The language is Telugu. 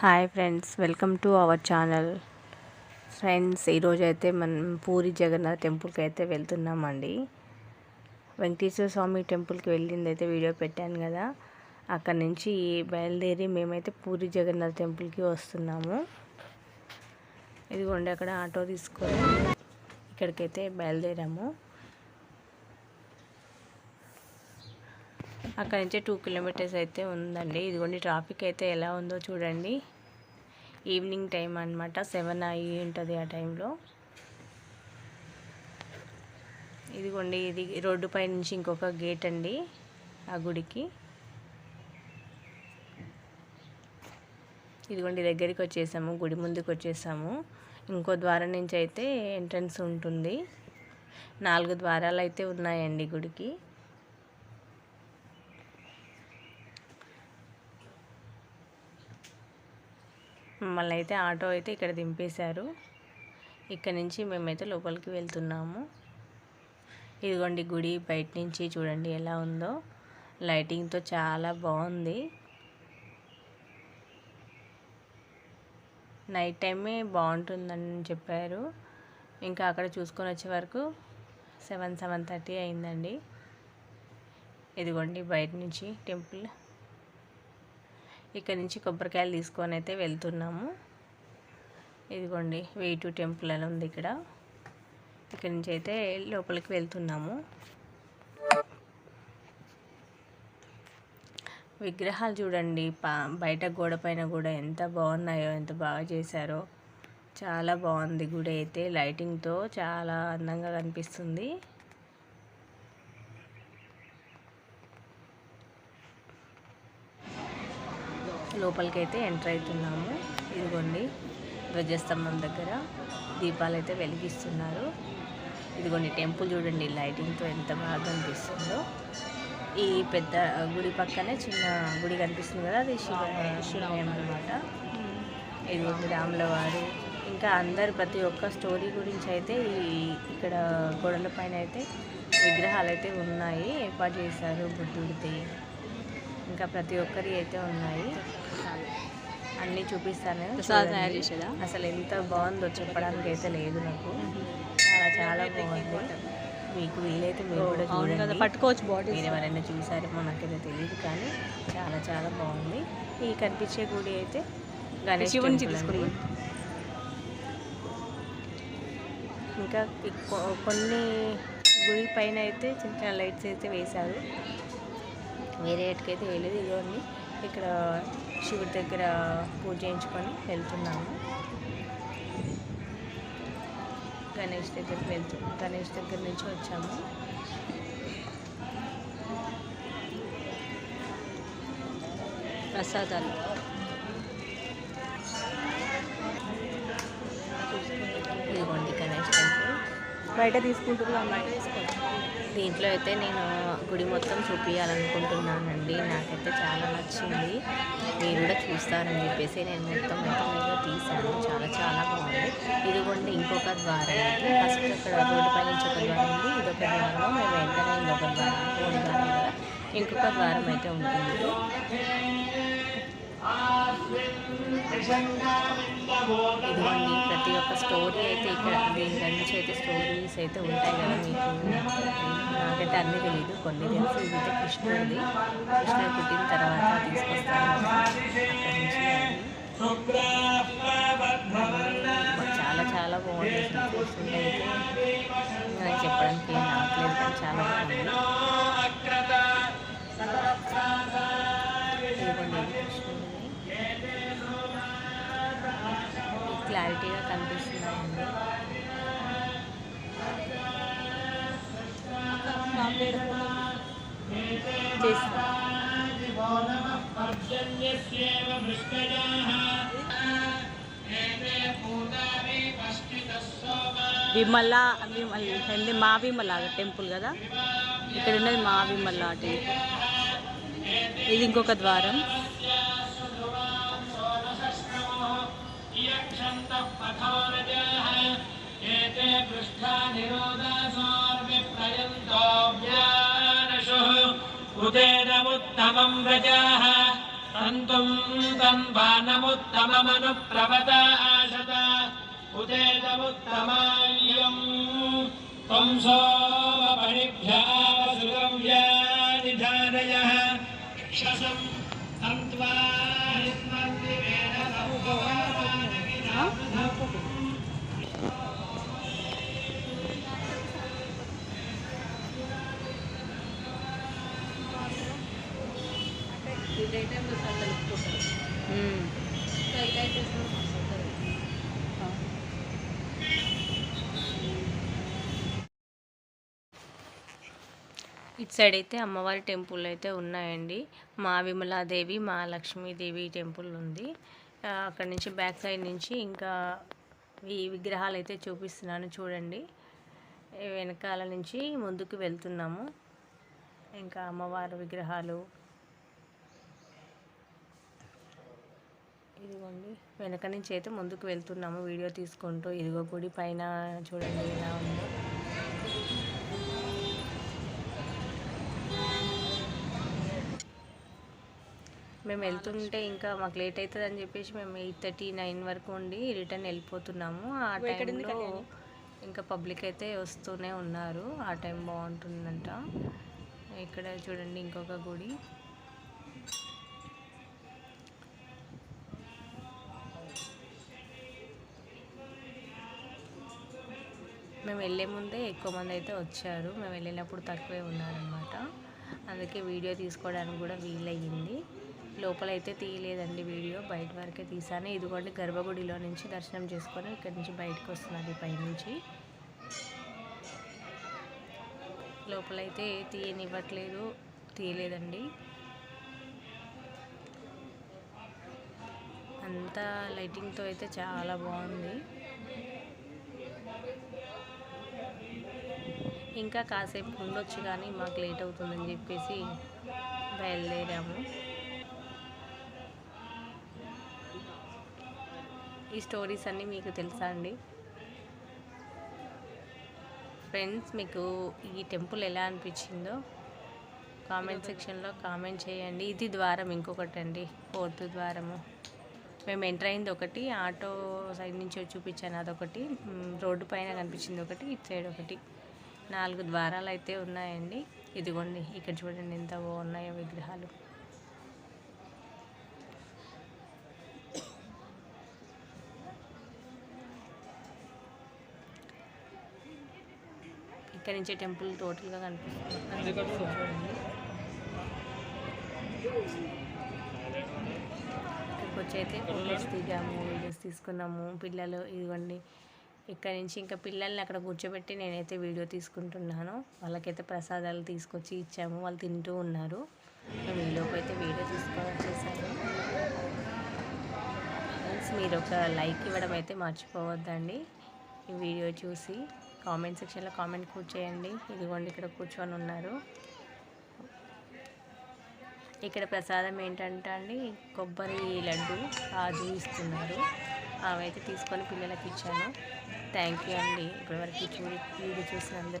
Hi friends welcome to our channel. Friends ఈరోజు అయితే మనం పూరి జగన్నాథ్ టెంపుల్కి అయితే వెళ్తున్నామండి. వెంకటేశ్వర స్వామి టెంపుల్కి వెళ్ళింది అయితే వీడియో పెట్టాను కదా. అక్కడ నుంచి బయలుదేరి మేమైతే పూరి జగన్నాథ్ టెంపుల్కి వస్తున్నాము. ఇదిగోండి అక్కడ ఆటో తీసుకొని ఇక్కడికైతే బయలుదేరాము. అక్కడ నుంచి టూ కిలోమీటర్స్ అయితే ఉందండి. ఇదిగోండి ట్రాఫిక్ అయితే ఎలా ఉందో చూడండి. ఈవినింగ్ టైం అనమాట సెవెన్ అయ్యి ఉంటుంది ఆ టైంలో ఇదిగోండి ఇది రోడ్డు పై నుంచి ఇంకొక గేట్ అండి ఆ గుడికి. ఇదిగోండి దగ్గరికి వచ్చేసాము గుడి ముందుకు వచ్చేసాము. ఇంకో ద్వారం నుంచి అయితే ఎంట్రన్స్ ఉంటుంది. నాలుగు ద్వారాలు అయితే ఉన్నాయండి గుడికి. మమ్మల్ని అయితే ఆటో అయితే ఇక్కడ దింపేశారు. ఇక్కడ నుంచి మేమైతే లోపలికి వెళ్తున్నాము. ఇదిగోండి గుడి బయట నుంచి చూడండి ఎలా ఉందో. లైటింగ్తో చాలా బాగుంది. నైట్ టైమే బాగుంటుందని చెప్పారు. ఇంకా అక్కడ చూసుకొని వచ్చే వరకు సెవెన్ సెవెన్ థర్టీ అయిందండి. ఇదిగోండి బయట నుంచి టెంపుల్. ఇక్కడ నుంచి కొబ్బరికాయలు తీసుకొని అయితే వెళ్తున్నాము. ఇదిగోండి వెయిటు టెంపుల్ అని ఉంది ఇక్కడ. ఇక్కడ నుంచి అయితే లోపలికి వెళ్తున్నాము. విగ్రహాలు చూడండి బయట గోడ పైన కూడా ఎంత బాగున్నాయో ఎంత బాగా చేశారో. చాలా బాగుంది గుడి అయితే. లైటింగ్తో చాలా అందంగా కనిపిస్తుంది. లోపలికి అయితే ఎంటర్ అవుతున్నాము. ఇదిగోండి ధ్వజస్తంభం దగ్గర దీపాలు అయితే వెలిగిస్తున్నారు. ఇదిగోండి టెంపుల్ చూడండి లైటింగ్తో ఎంత బాగా అనిపిస్తుందో ఈ పెద్ద గుడి పక్కనే చిన్న గుడి కనిపిస్తుంది కదా అది శివ శివాలయం అనమాట ఇదిగోండి రాముల వారు ఇంకా అందరు ప్రతి ఒక్క స్టోరీ గురించి అయితే ఈ ఇక్కడ గోడల పైన అయితే విగ్రహాలు అయితే ఉన్నాయి. ఏర్పాటు చేశారు బుద్ధుడిది. ఇంకా ప్రతి ఒక్కరి అయితే ఉన్నాయి. అన్నీ చూపిస్తాను. తయారు చేసేదా? అసలు ఎంత బాగుందో చెప్పడానికి అయితే లేదు నాకు. చాలా చాలా బాగుంది. మీకు వీలైతే మీరు కూడా చూడండి. పట్టుకోవచ్చు బాడీ మీరు ఎవరైనా చూసారేమో నాకైతే తెలియదు కానీ చాలా చాలా బాగుంది. ఈ కనిపించే గుడి అయితే గణేష్ శివుని ఇంకా కొన్ని గుడి పైన అయితే చిన్న చిన్న లైట్స్ అయితే వేశారు. వేరే ఎటుకైతే వేయలేదు ఇదిగోండి ఇక్కడ శివుడి దగ్గర పూజ చేయించుకొని వెళ్తున్నాము. గణేష్ దగ్గరికి వెళ్తు గణేష్ దగ్గర నుంచి వచ్చాము. ప్రసాదాలు. బయట తీసుకుంటున్నాం దీంట్లో అయితే నేను గుడి మొత్తం చూపించాలనుకుంటున్నానండి నాకైతే చాలా నచ్చింది. మీరు కూడా చూస్తారని చెప్పేసి నేను మొత్తం అయితే తీశాను. చాలా చాలా బాగుంది. ఇదిగోండి ఇంకొక ద్వారం అయితే ఫస్ట్ అక్కడ రోడ్డు పై నుంచి ఒక ద్వారం ఉంది. ఇదొక ద్వారం మేము వెంటనే ఇంకొక ద్వారం మూడు ద్వారం కదా. ఇంకొక ద్వారం అయితే ఉంటుంది. ఇదిగోండి ప్రతి ఒక్క స్టోరీ అయితే ఇక్కడ దీని నుంచి స్టోరీస్ అయితే ఉంటాయి కదా మీకు. నాకైతే అన్నీ తెలియదు కొన్ని తెలుసు. ఇదైతే కృష్ణుడి కృష్ణుడిది కృష్ణుడు పుట్టిన తర్వాత తీసుకొస్తాను. అక్కడి నుంచి చాలా చాలా బాగుంది. చూస్తుంటే అయితే నాకు చెప్పడానికి ఏం రావట్లేదు కానీ చాలా బాగుంది ఇదిగోండి ఇది కృష్ణుడిది క్లారిటీగా కనిపిస్తున్నాయండి. విమల విమల మా విమల టెంపుల్ కదా? ఇక్కడ ఉన్నది మా విమల టెంపుల్ ఇది ఇంకొక ద్వారం. पृष्ठा निरोधाः तन् वानमुत्तममनुप्रता आसत उचेदमुत्तमान्यम् त्वंसो मणिभ्या सुम् व्या क्षसम् शन्त्वा ఇటు సైడ్ అయితే అమ్మవారి టెంపుల్ అయితే ఉన్నాయండి. మా విమలాదేవి మా లక్ష్మీదేవి టెంపుల్ ఉంది. అక్కడ నుంచి బ్యాక్ సైడ్ నుంచి ఇంకా ఈ విగ్రహాలు అయితే చూపిస్తున్నాను చూడండి. వెనకాల నుంచి ముందుకు వెళ్తున్నాము. ఇంకా అమ్మవారి విగ్రహాలు ఇదిగోండి వెనక నుంచి అయితే ముందుకు వెళ్తున్నాము. వీడియో తీసుకుంటూ ఇదిగో గుడి పైన చూడండి ఎలా ఉందో. మేము వెళ్తుంటే ఇంకా మాకు లేట్ అవుతుంది అని చెప్పేసి మేము ఎయిట్ థర్టీ నైన్ వరకు ఉండి రిటర్న్ వెళ్ళిపోతున్నాము. ఆ టైంలో ఇంకా పబ్లిక్ అయితే వస్తూనే ఉన్నారు. ఆ టైం బాగుంటుందంట. ఇక్కడ చూడండి ఇంకొక గుడి. మేము వెళ్ళే ముందే ఎక్కువ మంది అయితే వచ్చారు. మేము వెళ్ళినప్పుడు తక్కువే ఉన్నారనమాట అందుకే వీడియో తీసుకోవడానికి కూడా వీలయ్యింది. లోపల అయితే తీయలేదండి వీడియో. బయట వరకే తీసాను. ఇదిగోండి గర్భగుడిలో నుంచి దర్శనం చేసుకొని ఇక్కడ నుంచి బయటకు వస్తున్నది పైనుంచి. లోపలైతే తీయనివ్వట్లేదు. తీయలేదండి. అంతా లైటింగ్తో అయితే చాలా బాగుంది. ఇంకా కాసేపు ఉండొచ్చు కానీ మాకు లేట్ అవుతుందని చెప్పేసి బయలుదేరాము. ఈ స్టోరీస్ అన్నీ మీకు తెలుసా అండి? ఫ్రెండ్స్ మీకు ఈ టెంపుల్ ఎలా అనిపించిందో కామెంట్ సెక్షన్లో కామెంట్ చేయండి. ఇది ద్వారం ఇంకొకటి అండి ఫోర్త్ ద్వారము. మేము ఎంటర్ అయింది ఒకటి ఆటో సైడ్ నుంచి చూపించాను అదొకటి రోడ్డు పైన కనిపించింది ఒకటి ఇటు సైడ్ ఒకటి. నాలుగు ద్వారాలు అయితే ఉన్నాయండి. ఇదిగోండి ఇక్కడ చూడండి ఎంత బాగున్నాయో విగ్రహాలు. ఇక్కడ నుంచి టెంపుల్ టోటల్గా కనిపిస్తుంది. ఇక్కడికి వచ్చి అయితే ఫోటోస్ దిగాము వీడియోస్ తీసుకున్నాము. పిల్లలు ఇదిగోండి ఇక్కడ నుంచి ఇంకా పిల్లల్ని అక్కడ కూర్చోబెట్టి నేనైతే వీడియో తీసుకుంటున్నాను. వాళ్ళకైతే ప్రసాదాలు తీసుకొచ్చి ఇచ్చాము. వాళ్ళు తింటూ ఉన్నారు. నేను ఈలోపు అయితే వీడియో తీసుకొని వచ్చేసాను. ఫ్రెండ్స్ మీరు ఒక లైక్ ఇవ్వడం అయితే మర్చిపోవద్దండి. ఈ వీడియో చూసి కామెంట్ సెక్షన్లో కామెంట్ కూర్చేయండి. ఇదిగోండి ఇక్కడ కూర్చొని ఉన్నారు. ఇక్కడ ప్రసాదం ఏంటంటే అండి కొబ్బరి లడ్డు కాజు ఇస్తున్నారు. అవైతే తీసుకొని పిల్లలకి ఇచ్చాను. థ్యాంక్ యూ అండి. ఇప్పటివరకు చూడి వీడియో చూసినందుకు.